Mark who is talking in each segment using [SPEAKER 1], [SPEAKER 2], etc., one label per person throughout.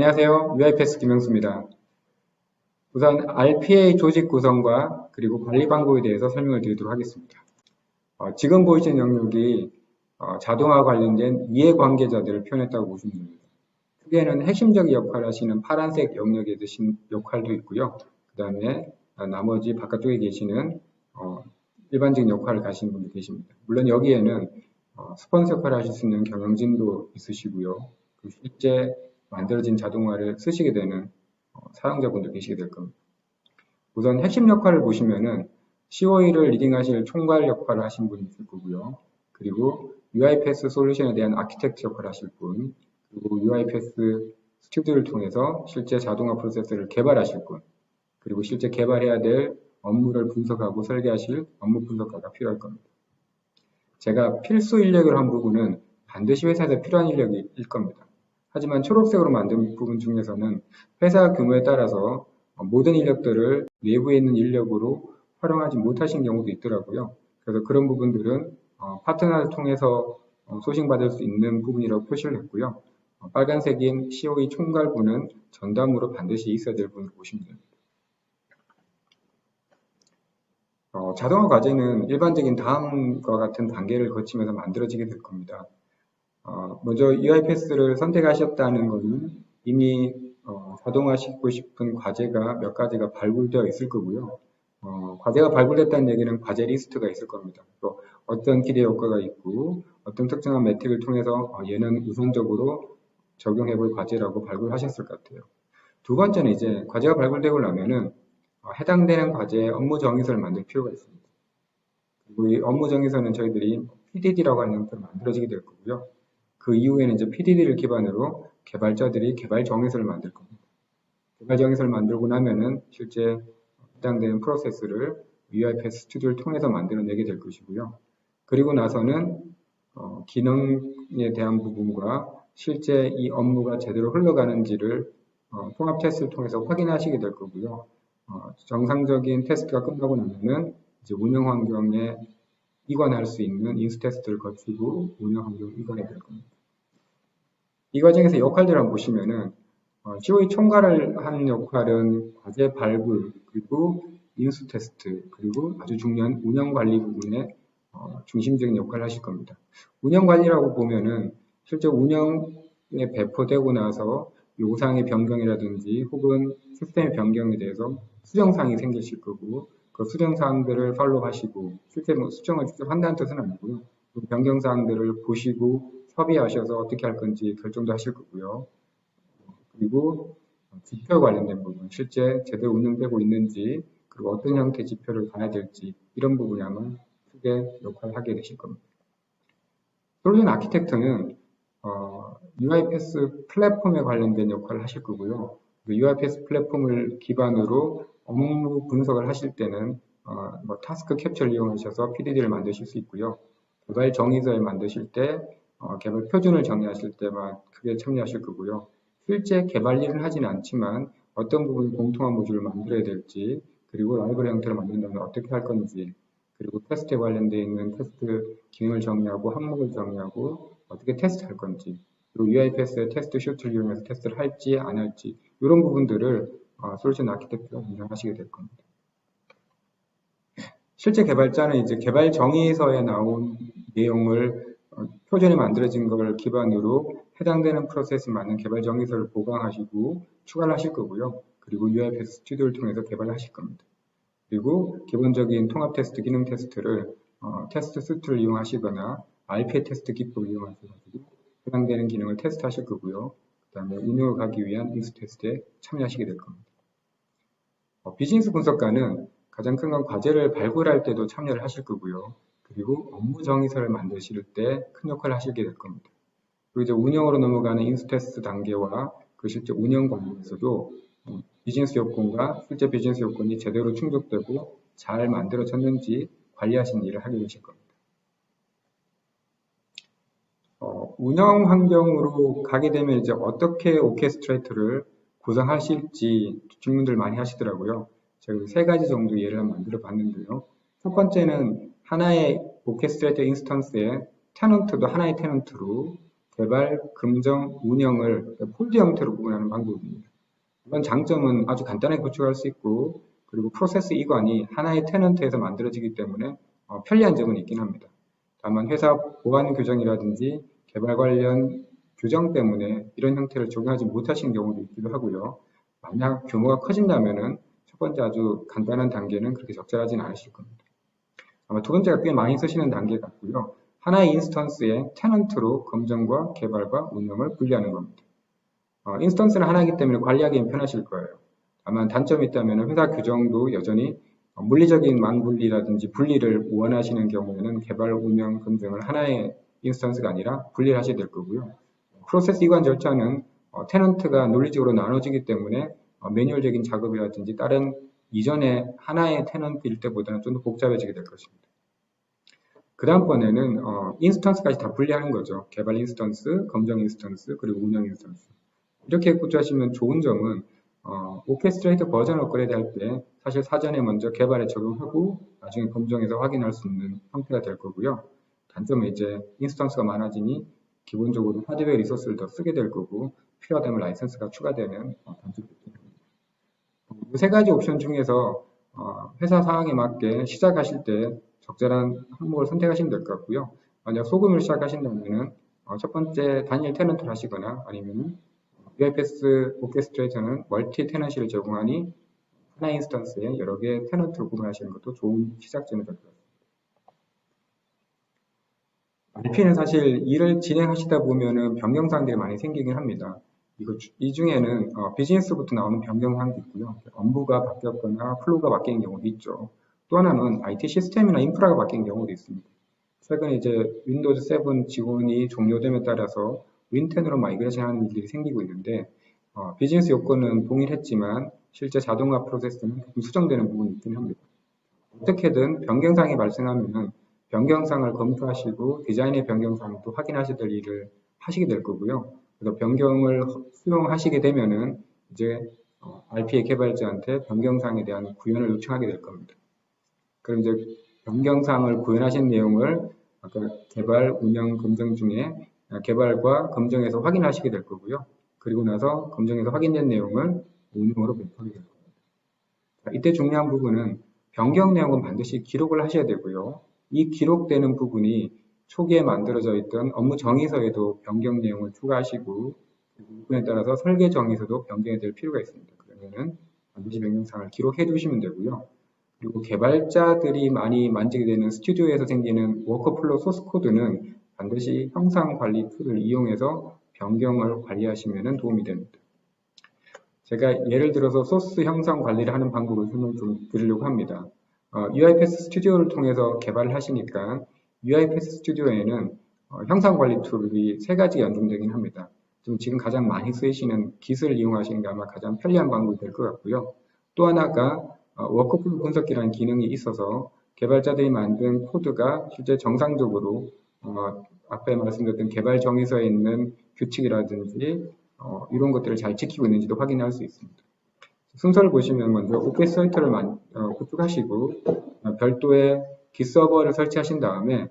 [SPEAKER 1] 안녕하세요. UiPath 김영수입니다. 우선 RPA 조직 구성과 그리고 관리 방법에 대해서 설명을 드리도록 하겠습니다. 어, 지금 보이시는 영역이 어, 자동화 관련된 이해관계자들을 표현했다고 보시면 됩니다. 크게는 핵심적인 역할을 하시는 파란색 영역에 드신 역할도 있고요. 그 다음에 나머지 바깥쪽에 계시는 어, 일반적인 역할을 가시는 분도 계십니다. 물론 여기에는 어, 스폰서 역할을 하실 수 있는 경영진도 있으시고요. 그 실제 만들어진 자동화를 쓰시게 되는 어, 사용자분도 계시게 될 겁니다. 우선 핵심 역할을 보시면은 COE를 리딩하실 총괄 역할을 하신 분이 있을 거고요. 그리고 UiPath 솔루션에 대한 아키텍트 역할을 하실 분, 그리고 UiPath 스튜디오를 통해서 실제 자동화 프로세스를 개발하실 분, 그리고 실제 개발해야 될 업무를 분석하고 설계하실 업무 분석가가 필요할 겁니다. 제가 필수 인력을 한 부분은 반드시 회사에서 필요한 인력일 겁니다. 하지만 초록색으로 만든 부분 중에서는 회사 규모에 따라서 모든 인력들을 내부에 있는 인력으로 활용하지 못하신 경우도 있더라고요. 그래서 그런 부분들은 어, 파트너를 통해서 어, 소싱받을 수 있는 부분이라고 표시를 했고요. 어, 빨간색인 COE 총괄부는 전담으로 반드시 있어야 될 분으로 보시면 됩니다. 어, 자동화 과제는 일반적인 다음과 같은 단계를 거치면서 만들어지게 될 겁니다. 어, 먼저 UiPath를 선택하셨다는 것은 이미 어, 자동화시키고 싶은 과제가 몇 가지가 발굴되어 있을 거고요. 어, 과제가 발굴됐다는 얘기는 과제 리스트가 있을 겁니다. 또 어떤 기대 효과가 있고 어떤 특정한 매트릭을 통해서 어, 얘는 우선적으로 적용해 볼 과제라고 발굴하셨을 것 같아요. 두 번째는 이제 과제가 발굴되고 나면은 어, 해당되는 과제의 업무 정의서를 만들 필요가 있습니다. 그리고 이 업무 정의서는 저희들이 PDD라고 하는 형태로 만들어지게 될 거고요. 그 이후에는 이제 PDD를 기반으로 개발자들이 개발 정의서를 만들 겁니다. 개발 정의서를 만들고 나면은 실제 해당되는 프로세스를 UiPath 스튜디오를 통해서 만들어내게 될 것이고요. 그리고 나서는 어, 기능에 대한 부분과 실제 이 업무가 제대로 흘러가는지를 어, 통합 테스트를 통해서 확인하시게 될 거고요. 어, 정상적인 테스트가 끝나고 나면은 이제 운영 환경에 이관할 수 있는 인수 테스트를 거치고 운영 환경 이관이 될 겁니다. 이 과정에서 역할들을 보시면은 어, COE 총괄을 하는 역할은 과제 발굴 그리고 인수 테스트 그리고 아주 중요한 운영 관리 부분에 어, 중심적인 역할을 하실 겁니다. 운영 관리라고 보면은 실제 운영에 배포되고 나서 요구사항의 변경이라든지 혹은 시스템의 변경에 대해서 수정사항이 생기실 거고 그 수정사항들을 팔로우 하시고 실제 뭐 수정을 직접 한다는 뜻은 아니고요. 그 변경사항들을 보시고 협의하셔서 어떻게 할 건지 결정도 하실 거고요. 그리고 지표 관련된 부분, 실제 제대로 운영되고 있는지 그리고 어떤 형태의 지표를 가야 될지 이런 부분이 아마 크게 역할을 하게 되실 겁니다. 솔루션 아키텍트는 어, UiPath 플랫폼에 관련된 역할을 하실 거고요. 그 UiPath 플랫폼을 기반으로 업무 분석을 하실 때는 어, 뭐 타스크 캡처를 이용하셔서 PDD를 만드실 수 있고요. 개발 정의서를 만드실 때 어, 개발 표준을 정의하실 때만 크게 참여하실 거고요. 실제 개발 일을 하지는 않지만 어떤 부분 공통한 모듈을 만들어야 될지 그리고 라이브러리 형태로 만든다면 어떻게 할 건지 그리고 테스트에 관련되어 있는 테스트 기능을 정의하고 항목을 정의하고 어떻게 테스트할 건지 그리고 UiPath의 테스트 슈트를 이용해서 테스트를 할지 안 할지 이런 부분들을 어, 솔루션 아키텍트가 운영하시게 될 겁니다. 실제 개발자는 이제 개발 정의서에 나온 내용을 표준이 만들어진 걸 기반으로 해당되는 프로세스에 맞는 개발 정의서를 보강하시고 추가를 하실 거고요. 그리고 UiPath 스튜디오를 통해서 개발을 하실 겁니다. 그리고 기본적인 통합 테스트, 기능 테스트를 어, 테스트 수트를 이용하시거나 RPA 테스트 기법을 이용하셔서 해당되는 기능을 테스트하실 거고요. 그 다음에 운영을 가기 위한 인수 테스트에 참여하시게 될 겁니다. 어, 비즈니스 분석가는 가장 큰 건 과제를 발굴할 때도 참여를 하실 거고요. 그리고 업무 정의서를 만드실 때 큰 역할을 하시게 될 겁니다. 그리고 이제 운영으로 넘어가는 인스테스 단계와 그 실제 운영 관련에서도 어, 비즈니스 요건과 실제 비즈니스 요건이 제대로 충족되고 잘 만들어졌는지 관리하시는 일을 하게 되실 겁니다. 어, 운영 환경으로 가게 되면 이제 어떻게 오케스트레이터를 구성하실지 질문들 많이 하시더라고요. 제가 세 가지 정도 예를 만들어 봤는데요. 첫 번째는 하나의 오케스트레이터 인스턴스에 테넌트도 하나의 테넌트로 개발, 금정, 운영을 폴드 형태로 구분하는 방법입니다. 이번 장점은 아주 간단하게 구축할 수 있고 그리고 프로세스 이관이 하나의 테넌트에서 만들어지기 때문에 어, 편리한 점은 있긴 합니다. 다만 회사 보안 규정이라든지 개발 관련 규정 때문에 이런 형태를 적용하지 못하시는 경우도 있기도 하고요. 만약 규모가 커진다면은 첫 번째 아주 간단한 단계는 그렇게 적절하진 않으실 겁니다. 아마 두 번째가 꽤 많이 쓰시는 단계 같고요. 하나의 인스턴스에 테넌트로 검증과 개발과 운영을 분리하는 겁니다. 어, 인스턴스는 하나이기 때문에 관리하기는 편하실 거예요. 다만 단점이 있다면 회사 규정도 여전히 어, 물리적인 망분리라든지 분리를 원하시는 경우에는 개발, 운영, 검증을 하나의 인스턴스가 아니라 분리를 하셔야 될 거고요. 프로세스 이관 절차는 어, 테넌트가 논리적으로 나눠지기 때문에 어, 매뉴얼적인 작업이라든지 다른 이전에 하나의 테넌트일 때보다는 좀 더 복잡해지게 될 것입니다. 그 다음번에는 어, 인스턴스까지 다 분리하는 거죠. 개발 인스턴스, 검정 인스턴스, 그리고 운영 인스턴스. 이렇게 구조하시면 좋은 점은 어, 오케스트레이터 버전 업그레이드 할 때 사실 사전에 먼저 개발에 적용하고 나중에 검정해서 확인할 수 있는 형태가 될 거고요. 단점은 이제 인스턴스가 많아지니 기본적으로 하드웨어 리소스를 더 쓰게 될 거고 필요하다면 라이선스가 추가되는 어, 단점이 있습니다. 이세 가지 옵션 중에서 어, 회사 상황에 맞게 시작하실 때 적절한 항목을 선택하시면 될 것 같고요. 만약 소금을 시작하신다면 어, 첫 번째 단일 테넌트를 하시거나 아니면 UFS 오케스트레이터는 멀티 테넌시를 제공하니 하나 인스턴스에 여러 개의 테넌트를 구분하시는 것도 좋은 시작점이 될 것 같습니다. RP는 사실 일을 진행하시다 보면은 변경 사항들이 많이 생기긴 합니다. 이거 주- 이 중에는 어, 비즈니스부터 나오는 변경 사항도 있고요. 업무가 바뀌었거나 플로우가 바뀌는 경우도 있죠. 또 하나는 IT 시스템이나 인프라가 바뀐 경우도 있습니다. 최근에 이제 윈도우즈 7 지원이 종료됨에 따라서 윈10으로 마이그레이션 하는 일들이 생기고 있는데 어, 비즈니스 요건은 동일했지만 실제 자동화 프로세스는 조금 수정되는 부분이 있긴 합니다. 어떻게든 변경사항이 발생하면 변경사항을 검토하시고 디자인의 변경사항도 확인하셔야 될 일을 하시게 될 거고요. 그래서 변경을 수용하시게 되면은 이제 어, RPA 개발자한테 변경사항에 대한 구현을 요청하게 될 겁니다. 그럼 이제 변경사항을 구현하신 내용을 아까 개발, 운영, 검증 중에 개발과 검증에서 확인하시게 될 거고요. 그리고 나서 검증에서 확인된 내용을 운영으로 배포하게 될 겁니다. 자, 이때 중요한 부분은 변경 내용은 반드시 기록을 하셔야 되고요. 이 기록되는 부분이 초기에 만들어져 있던 업무 정의서에도 변경 내용을 추가하시고 부분에 따라서 설계 정의서도 변경이 될 필요가 있습니다. 그러면은 반드시 변경사항을 기록해 두시면 되고요. 그리고 개발자들이 많이 만지게 되는 스튜디오에서 생기는 워커플로우 소스 코드는 반드시 형상 관리 툴을 이용해서 변경을 관리하시면 도움이 됩니다. 제가 예를 들어서 소스 형상 관리를 하는 방법을 설명 좀 드리려고 합니다. 어, UiPath 스튜디오를 통해서 개발을 하시니까 UiPath 스튜디오에는 어, 형상 관리 툴이 세 가지가 연동되긴 합니다. 좀 지금 가장 많이 쓰이시는 깃을 이용하시는 게 아마 가장 편리한 방법이 될 것 같고요. 또 하나가 어, 워크플로우 분석기라는 기능이 있어서 개발자들이 만든 코드가 실제 정상적으로 어, 앞에 말씀드렸던 개발 정의서에 있는 규칙이라든지 어, 이런 것들을 잘 지키고 있는지도 확인할 수 있습니다. 순서를 보시면 먼저 오케스트레이터를 만- 어, 구축하시고 어, 별도의 깃 서버를 설치하신 다음에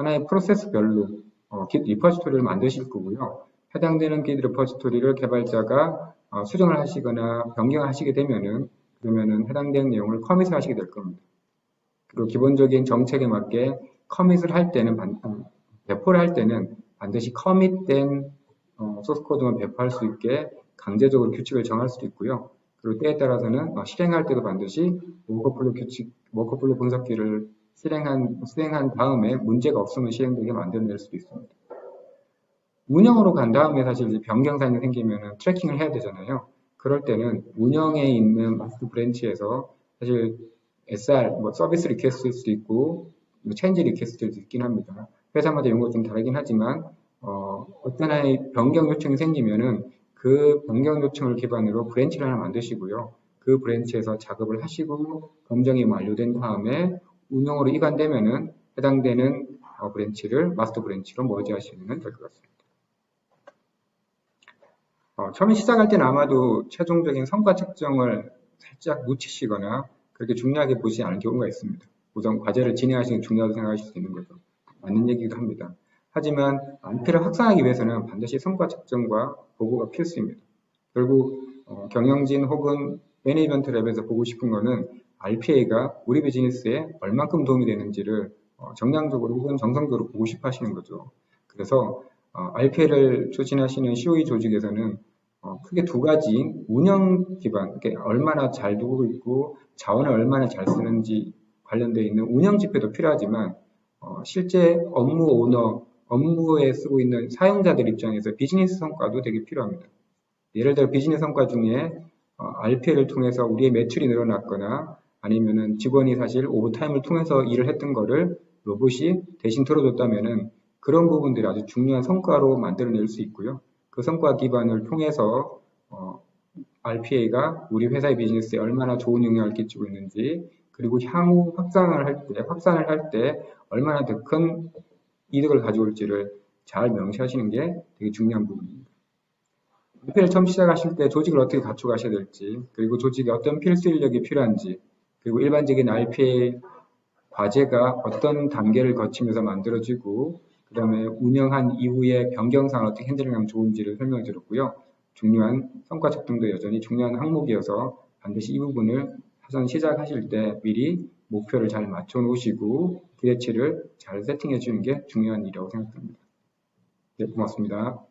[SPEAKER 1] 하나의 프로세스별로 어, 깃 리퍼지토리를 만드실 거고요. 해당되는 깃 리퍼지토리를 개발자가 어, 수정을 하시거나 변경하시게 되면은 그러면은 해당되는 내용을 커밋을 하시게 될 겁니다. 그리고 기본적인 정책에 맞게 커밋을 할 때는 반- 어, 배포를 할 때는 반드시 커밋된 어, 소스 코드만 배포할 수 있게 강제적으로 규칙을 정할 수도 있고요. 그리고 때에 따라서는 어, 실행할 때도 반드시 워커플로 규칙, 워커플로 분석기를 실행한, 수행한 다음에 문제가 없으면 실행되게 만들어낼 수도 있습니다. 운영으로 간 다음에 사실 변경사항이 생기면 트래킹을 해야 되잖아요. 그럴 때는 운영에 있는 마스터 브랜치에서 사실 SR, 뭐 서비스 리퀘스트일 수도 있고, 뭐 체인지 리퀘스트도 있긴 합니다. 회사마다 거좀 다르긴 하지만, 어, 어떤 하나의 변경 요청이 생기면은 그 변경 요청을 기반으로 브랜치를 하나 만드시고요. 그 브랜치에서 작업을 하시고 검증이 완료된 다음에 운영으로 이관되면은 해당되는 어, 브랜치를 마스터 브랜치로 머지하시면 될 것 같습니다. 어, 처음에 시작할 때는 아마도 최종적인 성과 측정을 살짝 놓치시거나 그렇게 중요하게 보지 않을 경우가 있습니다. 우선 과제를 진행하시는 게 중요하다고 생각하실 수 있는 거죠. 맞는 얘기기도 합니다. 하지만 RP를 확산하기 위해서는 반드시 성과 측정과 보고가 필수입니다. 결국 어, 경영진 혹은 매니지먼트 랩에서 보고 싶은 거는 RPA가 우리 비즈니스에 얼만큼 도움이 되는지를 어, 정량적으로 혹은 정성적으로 보고 싶어 하시는 거죠. 그래서 RPA를 추진하시는 COE 조직에서는 어, 크게 두 가지 운영 기반, 이렇게 얼마나 잘 두고 있고 자원을 얼마나 잘 쓰는지 관련되어 있는 운영 지표도 필요하지만 어, 실제 업무 오너, 업무에 쓰고 있는 사용자들 입장에서 비즈니스 성과도 되게 필요합니다. 예를 들어 비즈니스 성과 중에 어, RPA를 통해서 우리의 매출이 늘어났거나 아니면은 직원이 사실 오버타임을 통해서 일을 했던 거를 로봇이 대신 들어줬다면은 그런 부분들이 아주 중요한 성과로 만들어낼 수 있고요. 그 성과 기반을 통해서 어, RPA가 우리 회사의 비즈니스에 얼마나 좋은 영향을 끼치고 있는지 그리고 향후 확산을 할 때, 확산을 할 때 얼마나 더 큰 이득을 가져올지를 잘 명시하시는 게 되게 중요한 부분입니다. RPA를 처음 시작하실 때 조직을 어떻게 갖춰가셔야 될지, 그리고 조직에 어떤 필수 인력이 필요한지, 그리고 일반적인 RPA 과제가 어떤 단계를 거치면서 만들어지고, 그 다음에 운영한 이후에 변경상을 어떻게 핸들링하면 좋은지를 설명해 드렸고요. 중요한 성과 측정도 여전히 중요한 항목이어서 반드시 이 부분을 사전 시작하실 때 미리 목표를 잘 맞춰 놓으시고 기대치를 잘 세팅해 주는 게 중요한 일이라고 생각합니다. 네, 고맙습니다.